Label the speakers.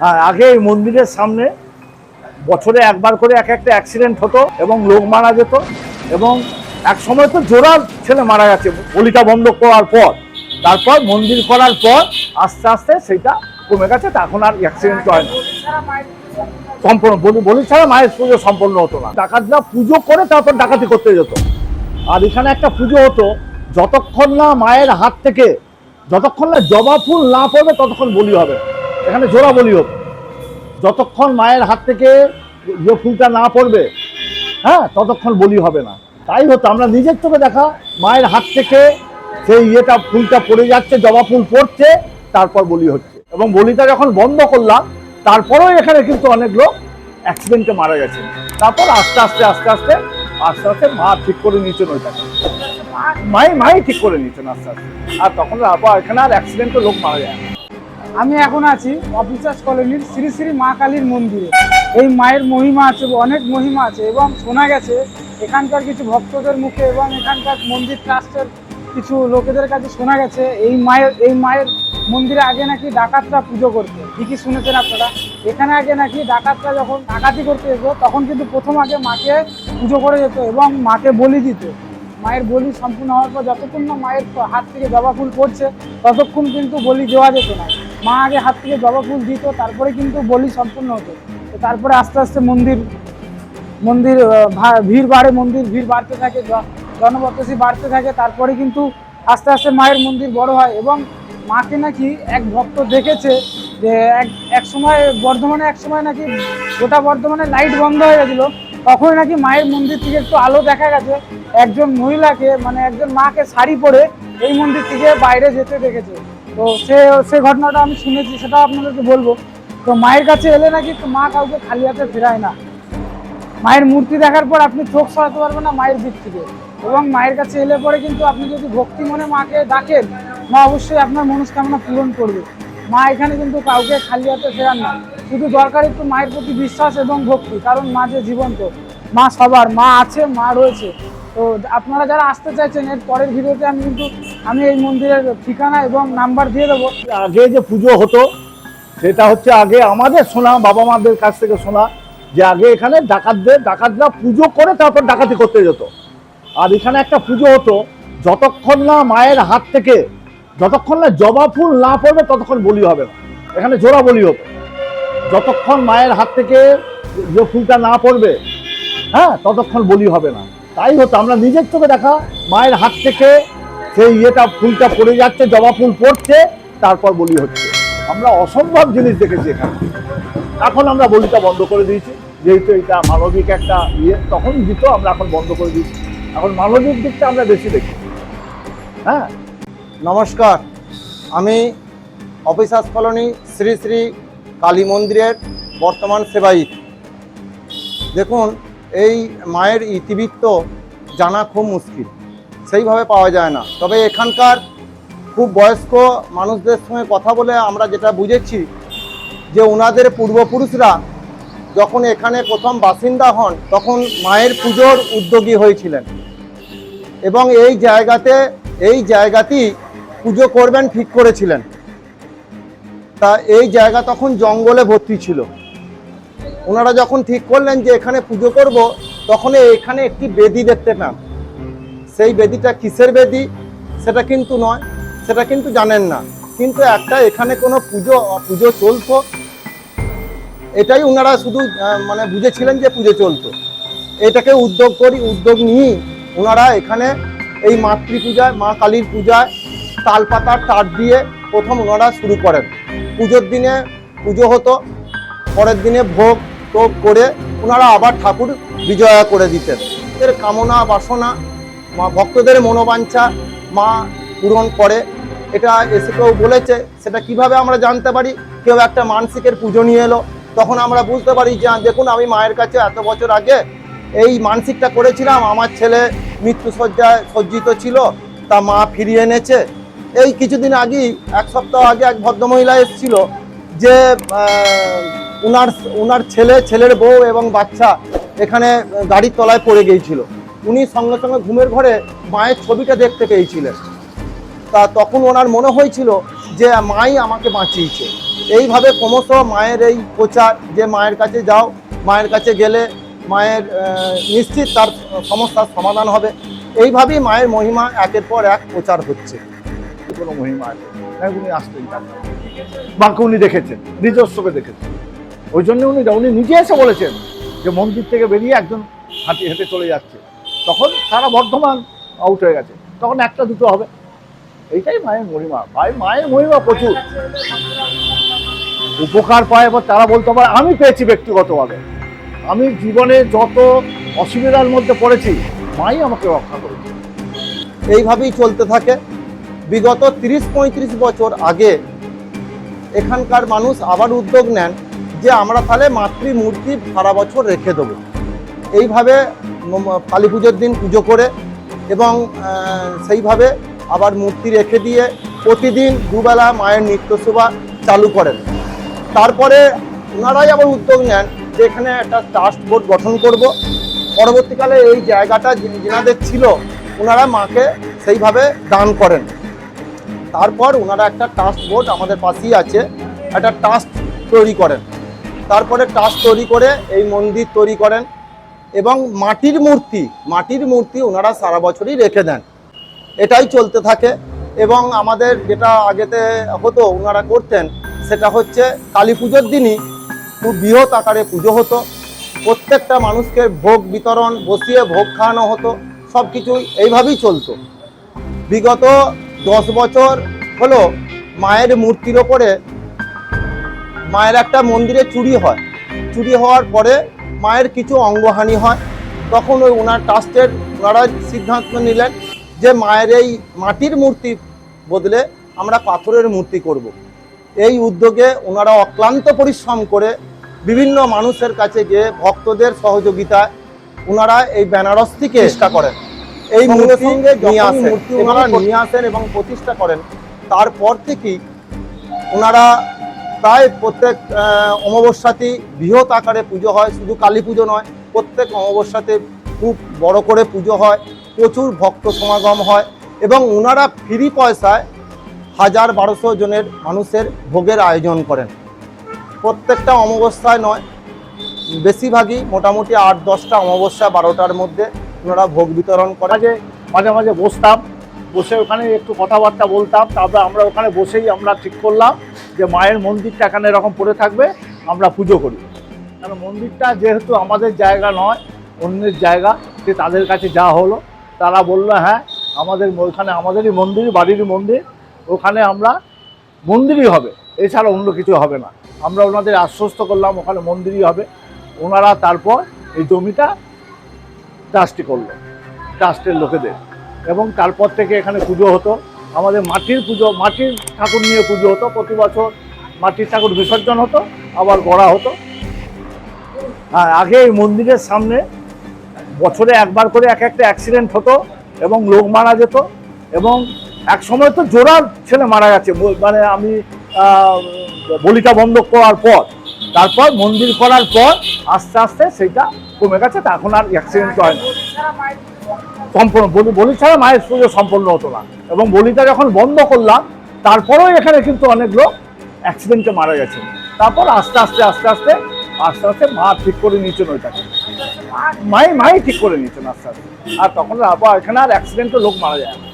Speaker 1: হ্যাঁ আগে এই মন্দিরের সামনে বছরে একবার করে এক একটা অ্যাক্সিডেন্ট হতো এবং লোক মারা যেত এবং এক সময় তো জোড়া ছেলে মারা গেছে বলিটা বন্ধ করার পর। তারপর মন্দির করার পর আস্তে আস্তে সেটা কমে গেছে, তা এখন আর অ্যাক্সিডেন্ট হয় না। সম্পূর্ণ, বলি বলি ছাড়া মায়ের পুজো সম্পন্ন হতো না। ডাকাতরা পুজো করে তারপর ডাকাতি করতে যেত। আর এখানে একটা পুজো হতো, যতক্ষণ না মায়ের হাত থেকে, যতক্ষণ না জবা ফুল না পড়বে, ততক্ষণ বলি হবে। এখানে জোড়া বলি হতো যতক্ষণ মায়ের হাত থেকে যে ফুলটা না পড়বে হ্যাঁ ততক্ষণ বলি হবে না। তাই হতো আমরা নিজের চোখে দেখা, মায়ের হাত থেকে সেই ইয়েটা, ফুলটা পড়ে যাচ্ছে, জবা ফুল পড়ছে, তারপর বলি হচ্ছে। এবং বলিটা যখন বন্ধ করলাম, তারপরেও এখানে কিন্তু অনেক লোক অ্যাক্সিডেন্টে মারা গেছে। তারপর আস্তে আস্তে আস্তে আস্তে আস্তে আস্তে মা ঠিক করে নিয়েছেন ওইটাকে মাই মাই ঠিক করে নিয়েছেন আস্তে আস্তে। আর তখন আবার এখানে আর অ্যাক্সিডেন্টে লোক মারা যায় না।
Speaker 2: আমি এখন আছি অফিসার্স কলোনির শ্রী শ্রী মা কালীর মন্দিরে। এই মায়ের মহিমা আছে, অনেক মহিমা আছে এবং শোনা গেছে এখানকার কিছু ভক্তদের মুখে এবং এখানকার মন্দির ট্রাস্টের কিছু লোকেদের কাছে শোনা গেছে এই মায়ের এই মায়ের মন্দিরে আগে নাকি ডাকাতরা পুজো করতো। ঠিকই শুনেছেন আপনারা। এখানে আগে নাকি ডাকাতরা যখন ডাকাতি করতে যেত, তখন কিন্তু প্রথম আগে মাকে পুজো করে যেত এবং মাকে বলি দিত। মায়ের বলি সম্পূর্ণ হওয়ার পর যতক্ষণ না মায়ের হাত থেকে জবা ফুল পড়ছে, ততক্ষণ কিন্তু বলি দেওয়া যেত না। মা আগে হাত থেকে জবা ফুল দিত, তারপরে কিন্তু বলি সম্পূর্ণ হতো। তো তারপরে আস্তে আস্তে মন্দির মন্দির ভিড় বাড়ে, মন্দির ভিড় বাড়তে থাকে জ- জনবসতি বাড়তে থাকে, তারপরে কিন্তু আস্তে আস্তে মায়ের মন্দির বড় হয় এবং মাকে নাকি এক ভক্ত দেখেছে যে এক এক সময় বর্ধমানে, এক সময় নাকি গোটা বর্ধমানে লাইট বন্ধ হয়ে গেছিল, তখন নাকি মায়ের মন্দির থেকে একটু আলো দেখা গেছে। একজন মহিলাকে মানে একজন মাকে শাড়ি পরে এই মন্দির থেকে বাইরে যেতে দেখেছে। তো সে সে ঘটনাটা আমি শুনেছি, সেটাও আপনাদেরকে বলব। তো মায়ের কাছে এলে নাকি মা কাউকে খালি হাতে ফেরায় না। মায়ের মূর্তি দেখার পর আপনি চোখ সরাতে পারবেন না মায়ের দিক থেকে। এবং মায়ের কাছে এলে পরে কিন্তু আপনি যদি ভক্তি মনে মাকে ডাকেন, মা অবশ্যই আপনার মনস্কামনা পূরণ করবে। মা এখানে কিন্তু কাউকে খালি হাতে ফেরান না। শুধু দরকার একটু মায়ের প্রতি বিশ্বাস এবং ভক্তি, কারণ মা যে জীবন্ত, মা সবার, মা আছে, মা রয়েছে। তো আপনারা যারা আসতে চাইছেন, এর পরের ভিডিওতে আমি কিন্তু আমি এই মন্দিরের ঠিকানা এবং নাম্বার দিয়ে দেবো।
Speaker 1: আগে যে পুজো হতো, সেটা হচ্ছে আগে আমাদের শোনা, বাবা মাদের কাছ থেকে শোনা, যে আগে এখানে ডাকাতদের, ডাকাতরা পুজো করে তারপর ডাকাতি করতে যেত। আর এখানে একটা পুজো হতো, যতক্ষণ না মায়ের হাত থেকে, যতক্ষণ না জবা ফুল না পড়বে, ততক্ষণ বলি হবে এখানে জোড়া বলি হতো। যতক্ষণ মায়ের হাত থেকে যে ফুলটা না পড়বে হ্যাঁ ততক্ষণ বলি হবে না। তাই হতো, আমরা নিজের চোখে দেখা, মায়ের হাত থেকে সেই ইয়েটা, ফুলটা পড়ে যাচ্ছে, জবা ফুল পড়ছে, তারপর বলি হচ্ছে। আমরা অসম্ভব জিনিস দেখেছি এখানে। এখন আমরা বলিটা বন্ধ করে দিয়েছি, যেহেতু এটা মানবিক একটা ইয়ে তখন দিত, আমরা এখন বন্ধ করে দিয়েছি। এখন মানবিক দিকটা আমরা বেশি দেখি। হ্যাঁ?
Speaker 3: নমস্কার, আমি অফিসার্স কলোনি শ্রী শ্রী কালী মন্দিরের বর্তমান সেবায়িত। দেখুন এই মায়ের ইতিবৃত্ত জানা খুব মুশকিল। সেইভাবে পাওয়া যায় না। তবে এখানকার খুব বয়স্ক মানুষদের সঙ্গে কথা বলে আমরা যেটা বুঝেছি যে ওনাদের পূর্বপুরুষরা যখন এখানে প্রথম বাসিন্দা হন, তখন মায়ের পুজোর উদ্যোগী হয়েছিলেন। এবং এই জায়গাতে, এই জায়গাতেই পুজো করবেন ঠিক করেছিলেন। তা এই জায়গা তখন জঙ্গলে ভর্তি ছিল। ওনারা যখন ঠিক করলেন যে এখানে পুজো করব, তখন এখানে একটি বেদি দেখতে পান। সেই বেদিটা কিসের বেদি? সেটা কিন্তু নয়, সেটা কিন্তু জানেন না। কিন্তু একটা এখানে কোনো পুজো পুজো চলতো। এটাই ওনারা শুধু মানে বুঝেছিলেন যে পুজো চলতো। এটাকে উদ্যোগ করি, উদ্যোগ নিয়েই ওনারা এখানে এই মাতৃ পূজায় মা কালীর পূজায় তাল পাতার তার দিয়ে প্রথম ওনারা শুরু করেন। পুজোর দিনে পুজো হতো, পরের দিনে ভোগ টোগ করে ওনারা আবার ঠাকুর বিজয়া করে দিতেন। এর কামনা, বাসনা, মা ভক্তদের মনোবাঞ্ছা মা পূরণ করে। এটা এসে কেউ বলেছে, সেটা কীভাবে আমরা জানতে পারি? কেউ একটা মানসিকের পুজো নিয়ে এলো, তখন আমরা বুঝতে পারি যে দেখুন, আমি মায়ের কাছে এত বছর আগে এই মানসিকটা করেছিলাম। আমার ছেলে মৃত্যুসজ্জায় সজ্জিত ছিল, তা মা ফিরিয়ে এনেছে। এই কিছুদিন আগেই, এক সপ্তাহ আগে এক ভদ্রমহিলা এসেছিল যে আহ, উনার উনার ছেলে ছেলের বউ এবং বাচ্চা এখানে গাড়ির তলায় পড়ে গিয়েছিল। উনি সঙ্গে সঙ্গে ঘুমের ঘরে মায়ের ছবিটা দেখতে পেয়েছিলেন। তা তখন ওনার মনে হয়েছিল যে মাই আমাকে বাঁচিয়েছে। এইভাবে ক্রমশ মায়ের এই প্রচার যে মায়ের কাছে যাও মায়ের কাছে গেলে মায়ের নিশ্চিত তার সমস্যার সমাধান হবে। এইভাবেই মায়ের মহিমা একের পর এক প্রচার হচ্ছে।
Speaker 1: কোনো মহিমা আছে। তাই উনি আসতেন বাকি উনি দেখেছেন নিজস্বকে দেখেছেন। ওই জন্য উনি উনি নিজে এসে বলেছেন যে মন্দির থেকে বেরিয়ে একজন হাঁটি হেঁটে চলে যাচ্ছে। তখন সারা বর্ধমান আউট হয়ে গেছে। তখন একটা দুটো হবে। এইটাই মায়ের মহিমা। ভাই, মায়ের মহিমা প্রচুর। উপকার পায় এবার তারা বলতে পারে, আমি পেয়েছি ব্যক্তিগতভাবে। আমি জীবনে যত অসুবিধার মধ্যে পড়েছি, মাই আমাকে রক্ষা করেছে।
Speaker 3: এইভাবেই চলতে থাকে। বিগত তিরিশ পঁয়ত্রিশ বছর আগে এখানকার মানুষ আবার উদ্যোগ নেন যে আমরা তাহলে মাতৃমূর্তি সারা বছর রেখে দেবো। এইভাবে কালী পুজোর দিন পুজো করে এবং সেইভাবে আবার মূর্তি রেখে দিয়ে প্রতিদিন দুবেলা মায়ের নিত্যসেবা চালু করেন। তারপরে ওনারাই আবার উদ্যোগ নেন যে এখানে একটা ট্রাস্ট বোর্ড গঠন করব। পরবর্তীকালে এই জায়গাটা যিনি- যিনাদের ছিল ওনারা মাকে সেইভাবে দান করেন। তারপর ওনারা একটা ট্রাস্ট বোর্ড আমাদের পাশেই আছে, একটা ট্রাস্ট তৈরি করেন। তারপরে ট্রাস্ট তৈরি করে এই মন্দির তৈরি করেন এবং মাটির মূর্তি মাটির মূর্তি ওনারা সারা বছরই রেখে দেন। এটাই চলতে থাকে এবং আমাদের যেটা আগেতে হতো, ওনারা করতেন, সেটা হচ্ছে কালী পুজোর দিনই খুব বৃহৎ আকারে পুজো হতো। প্রত্যেকটা মানুষকে ভোগ বিতরণ, বসিয়ে ভোগ খাওয়ানো হতো সব কিছুই এইভাবেই চলতো। বিগত দশ বছর হলো মায়ের মূর্তির ওপরে মায়ের একটা মন্দিরে চুরি হয়। চুরি হওয়ার পরে মায়ের কিছু অঙ্গহানি হয়। তখন ওই ওনার ট্রাস্টের ওনারা সিদ্ধান্ত নিলেন যে মায়ের এই মাটির মূর্তি বদলে আমরা পাথরের মূর্তি করব। এই উদ্যোগে ওনারা অক্লান্ত পরিশ্রম করে বিভিন্ন মানুষের কাছে গিয়ে ভক্তদের সহযোগিতায় ওনারা এই বেনারস থেকে চেষ্টা করেন। এই মূর্তি নিয়ে আসেন ওনারা নিয়ে আসেন এবং প্রতিষ্ঠা করেন তারপর থেকেই ওনারা প্রায় প্রত্যেক অমাবস্যাতেই বৃহৎ আকারে পুজো হয়। শুধু কালী পুজো নয়, প্রত্যেক অমাবস্যাতে খুব বড় করে পুজো হয়, প্রচুর ভক্ত সমাগম হয় এবং ওনারা ফ্রি পয়সায় হাজার বারোশো জনের মানুষের ভোগের আয়োজন করেন। প্রত্যেকটা অমাবস্যায় নয়, বেশিরভাগই মোটামুটি আট, দশটা অমাবস্যা বারোটার মধ্যে ওনারা ভোগ বিতরণ করেন।
Speaker 1: মাঝে মাঝে মাঝে বসতাম, বসে ওখানে একটু কথাবার্তা বলতাম, তারপরে আমরা ওখানে বসেই আমরা ঠিক করলাম। যে মায়ের মন্দিরটা এখানে এরকম পড়ে থাকবে, আমরা পুজো করি। কারণ মন্দিরটা যেহেতু আমাদের জায়গা নয়, অন্যের জায়গা, সে তাদের কাছে যা হলো, তারা বলল হ্যাঁ আমাদের ওখানে আমাদেরই মন্দির, বাড়িরই মন্দির, ওখানে আমরা মন্দিরই হবে, এছাড়া অন্য কিছু হবে না। আমরা ওনাদের আশ্বস্ত করলাম, ওখানে মন্দিরই হবে। ওনারা তারপর এই জমিটা ট্রাস্টি করল, ট্রাস্টের লোকেদের। এবং তারপর থেকে এখানে পুজো হতো। আমাদের মাটির পুজো, মাটির ঠাকুর নিয়ে পুজো হতো প্রতি বছর। মাটির ঠাকুর বিসর্জন হতো, আবার গড়া হতো। আর আগে এই মন্দিরের সামনে বছরে একবার করে এক একটা অ্যাক্সিডেন্ট হতো এবং লোক মারা যেত এবং এক সময় তো জোড়া ছেলে মারা গেছে। মানে আমি বলিটা বন্ধ করার পর, তারপর মন্দির করার পর আস্তে আস্তে সেইটা কমে গেছে এখন আর অ্যাক্সিডেন্ট হয় না। সম্পূর্ণ বলি বলি ছাড়া মায়ের পুজো সম্পন্ন হতো না। এবং বলিটা যখন বন্ধ করলাম, তারপরেও এখানে কিন্তু অনেক লোক অ্যাক্সিডেন্টে মারা গেছে। তারপর আস্তে আস্তে আস্তে আস্তে আস্তে আস্তে মা ঠিক করে নিয়েছেন ওইটাকে। মাই মাই ঠিক করে নিয়েছেন আস্তে আস্তে। আর তখন আবার এখানে আর অ্যাক্সিডেন্টে লোক মারা যায় না।